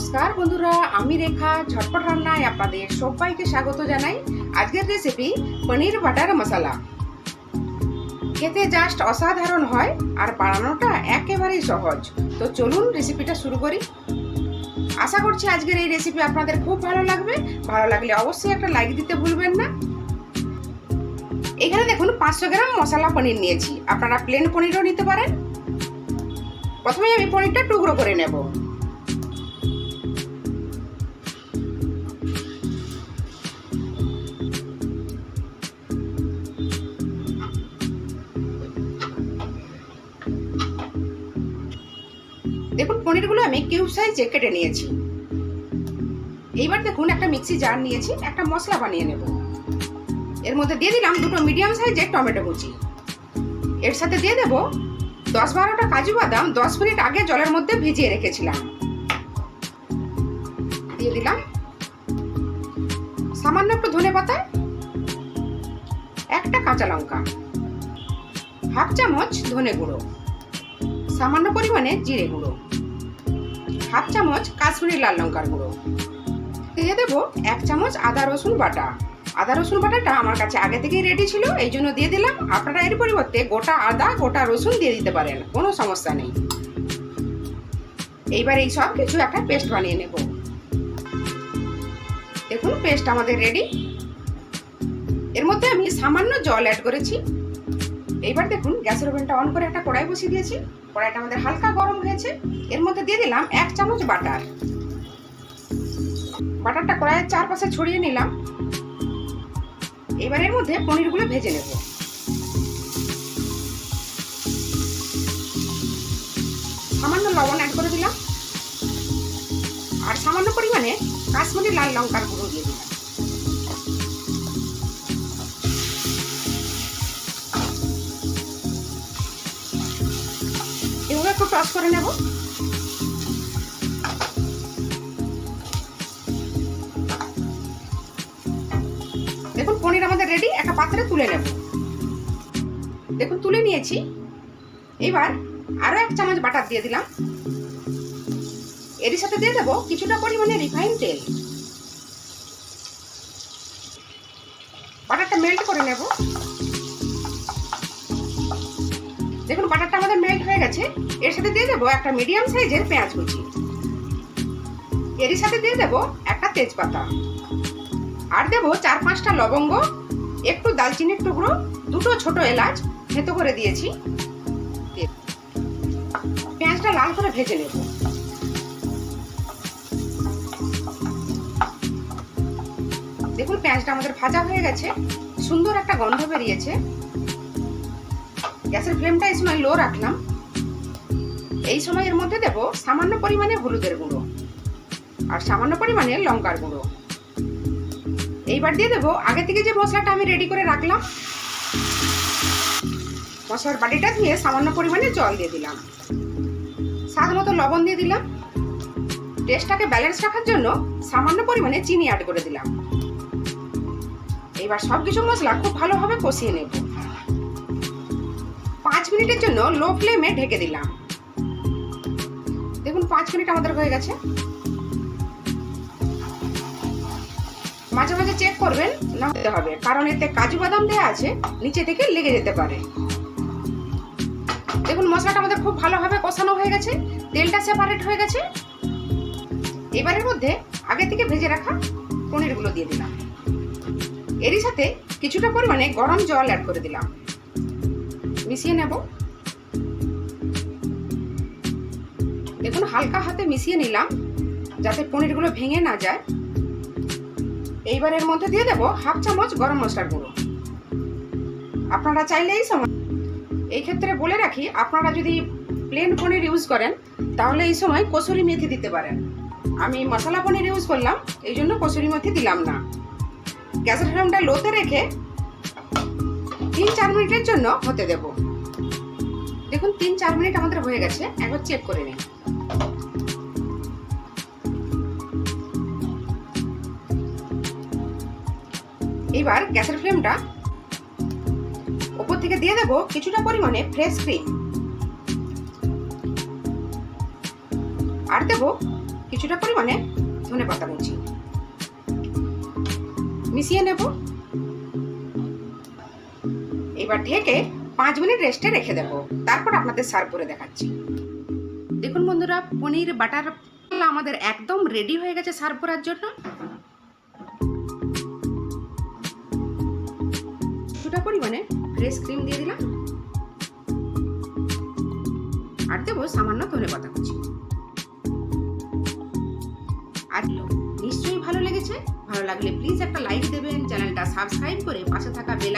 নমস্কার বন্ধুরা, আমি রেখা, ঝটপট রান্নায় আপনাদের সবাইকে স্বাগত জানাই। আজকের রেসিপি পনির বাটার মশলা। খেতে জাস্ট অসাধারণ হয় আর বানানোটা একেবারেই সহজ। তো চলুন রেসিপিটা শুরু করি। আশা করছি আজকের এই রেসিপি আপনাদের খুব ভালো লাগবে। ভালো লাগলে অবশ্যই একটা লাইক দিতে ভুলবেন না। এখানে দেখুন, পাঁচশো গ্রাম মশলা পনির নিয়েছি। আপনারা প্লেন পনিরও নিতে পারেন। প্রথমে আমি পনিরটা টুকরো করে নেব। দেখুন, পনিরগুলো আমি কিউব সাইজে কেটে নিয়েছি। এইবার দেখুন, একটা মিক্সি জার নিয়েছি, একটা মশলা বানিয়ে নেব। এর মধ্যে দিয়ে দিলাম দুটো মিডিয়াম সাইজের টমেটো কুচি। এর সাথে দিয়ে দেব দশ বারোটা কাজু বাদাম, দশ মিনিট আগে জলের মধ্যে ভিজিয়ে রেখেছিলাম। দিয়ে দিলাম সামান্য একটু ধনে পাতা, একটা কাঁচা লঙ্কা, হাফ চামচ ধনে গুঁড়ো, সামান্য পরিমাণে জিরে গুঁড়ো। হাফ চামচ কাশ্মীরি লাল লঙ্কার গুঁড়ো। দিয়ে দেবো এক চামচ আদা রসুন বাটা। আদা রসুন বাটাটা আমার কাছে আগে থেকেই রেডি ছিল, এই জন্য দিয়ে দিলাম। আপনারা এর পরিবর্তে গোটা আদা, গোটা রসুন দিয়ে দিতে পারেন, কোনো সমস্যা নেই। এইবার এই সব কিছু একটা পেস্ট বানিয়ে নেব। দেখুন পেস্ট আমাদের রেডি এর মধ্যে আমি সামান্য জল অ্যাড করেছি। এইবার দেখুন, গ্যাসের ওভেনটা অন করে একটা কড়াই বসিয়ে দিয়েছি। কড়াইটা আমাদের হালকা গরম হয়েছে। এর মধ্যে দিয়ে দিলাম এক চামচ বাটার। বাটারটা কড়াইয়ের চারপাশে ছড়িয়ে নিলাম। এবার এর মধ্যে পনিরগুলো ভেজে নেব। সামান্য লবণ অ্যাড করে দিলাম। আর সামান্য পরিমাণে কাশ্মীরি লাল লঙ্কার গুঁড়ো দিয়ে দিলাম। একটু টস করে নেব। দেখুন, পনির আমাদের রেডি একটা পাত্রে তুলে নেব। দেখুন, তুলে নিয়েছি। এবার আরও এক চামচ বাটার দিয়ে দিলাম। এর সাথে দিয়ে দেবো কিছুটা পরিমাণে রিফাইন তেল। বাটারটা মেল্ট করে নেব। দেখুন, বাটারটা আমাদের মেল্ট হয়ে গেছে। এর সাথে দিয়ে দেবো একটা মিডিয়াম সাইজের পেঁয়াজ কুচি। এরই সাথে দিয়ে দেবো একটা তেজপাতা। আর দেবো চার পাঁচটা লবঙ্গ, একটু দালচিনির টুকরো, দুটো ছোট এলাচ থেতো করে দিয়েছি। পেঁয়াজটা লাল করে ভেজে নেব। দেখুন, পেঁয়াজটা আমাদের ভাজা হয়ে গেছে। সুন্দর একটা গন্ধ বেরিয়েছে। গ্যাসের ফ্লেমটা এই সময় লো রাখলাম। এই সময় এর মধ্যে দেব সামান্য পরিমাণে হলুদের গুঁড়ো আর সামান্য পরিমাণে লঙ্কার গুঁড়ো। এইবার দিয়ে দেবো, আগে থেকে যে মশলাটা আমি রেডি করে রাখলাম, মশলার বাটিটা দিয়ে সামান্য পরিমাণে জল দিয়ে দিলাম। স্বাদ মতো লবণ দিয়ে দিলাম। টেস্টটাকে ব্যালেন্স রাখার জন্য সামান্য পরিমাণে চিনি অ্যাড করে দিলাম। এবার সব কিছু মশলা খুব ভালোভাবে কষিয়ে নেব। পাঁচ মিনিটের জন্য লো ফ্লেমে ঢেকে দিলাম। দেখুন, পাঁচ মিনিট আমাদের হয়ে গেছে। মাঝে মাঝে চেক করবেন, না হতে হবে, কারণ এতে কাজু বাদাম দেওয়া আছে, নিচে থেকে লেগে যেতে পারে। দেখুন, মশলাটা আমাদের খুব ভালোভাবে কষানো হয়ে গেছে, তেলটা সেপারেট হয়ে গেছে। এবারের মধ্যে আগে থেকে ভেজে রাখা পনিরগুলো দিয়ে দিলাম। এরই সাথে কিছুটা পরিমাণে গরম জল অ্যাড করে দিলাম। মিশিয়ে নেব। দেখুন, হালকা হাতে মিশিয়ে নিলাম, যাতে পনিরগুলো ভেঙে না যায়। এইবার এর মধ্যে দিয়ে দেবো হাফ চামচ গরম মশলার গুঁড়ো। আপনারা চাইলে এই সময় এই ক্ষেত্রে বলে রাখি, আপনারা যদি প্লেন পনির ইউজ করেন, তাহলে এই সময় কসুরি মেথি দিতে পারেন। আমি মশলা পনির ইউজ করলাম, এই জন্য কসুরি মেথি দিলাম না। গ্যাসের ফ্লেমটা লোতে রেখে তিন চার মিনিটের জন্য হতে দেব। দেখুন, তিন চার মিনিট আমাদের হয়ে গেছে, একবার চেক করে নিন। এবার গ্যাসের ফ্লেমটা ওপর থেকে দিয়ে দেবো কিছুটা পরিমাণে ফ্রেশ ক্রিম আর দেবো কিছুটা পরিমাণে ধনে পাতা কুচি। মিশিয়ে নেব। এবার ঢেকে পাঁচ মিনিট রেস্টে রেখে দেবো। তারপর আপনাদের সার্ভ করে দেখাচ্ছি। দেখুন বন্ধুরা, পনির, বাটার আমাদের একদম রেডি হয়ে গেছে সার্ভ করার জন্য। কিছুটা পরিমাণে ফ্রেশ ক্রিম দিয়ে দিলাম। আর দেবো সামান্য ধনে পাতা কুচি। আর নিশ্চয়ই ভালো লেগেছে। ভালো লাগলে প্লিজ একটা লাইক দেবেন চ্যানেলটা সাবস্ক্রাইব করে পাশে থাকা বেল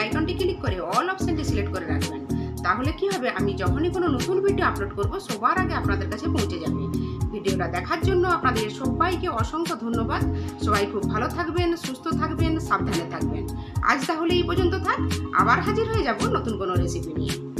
যখনই কোনো নতুন ভিডিও আপলোড করব, সবার আগে আপনাদের কাছে পৌঁছে যাবে। ভিডিওটা দেখার জন্য আপনাদের সবাইকে অসংখ্য ধন্যবাদ। সবাই খুব ভালো থাকবেন, সুস্থ থাকবেন, সাবধানে থাকবেন। আজ তাহলে এই পর্যন্ত থাক। আবার হাজির হয়ে যাব নতুন কোনো রেসিপি নিয়ে।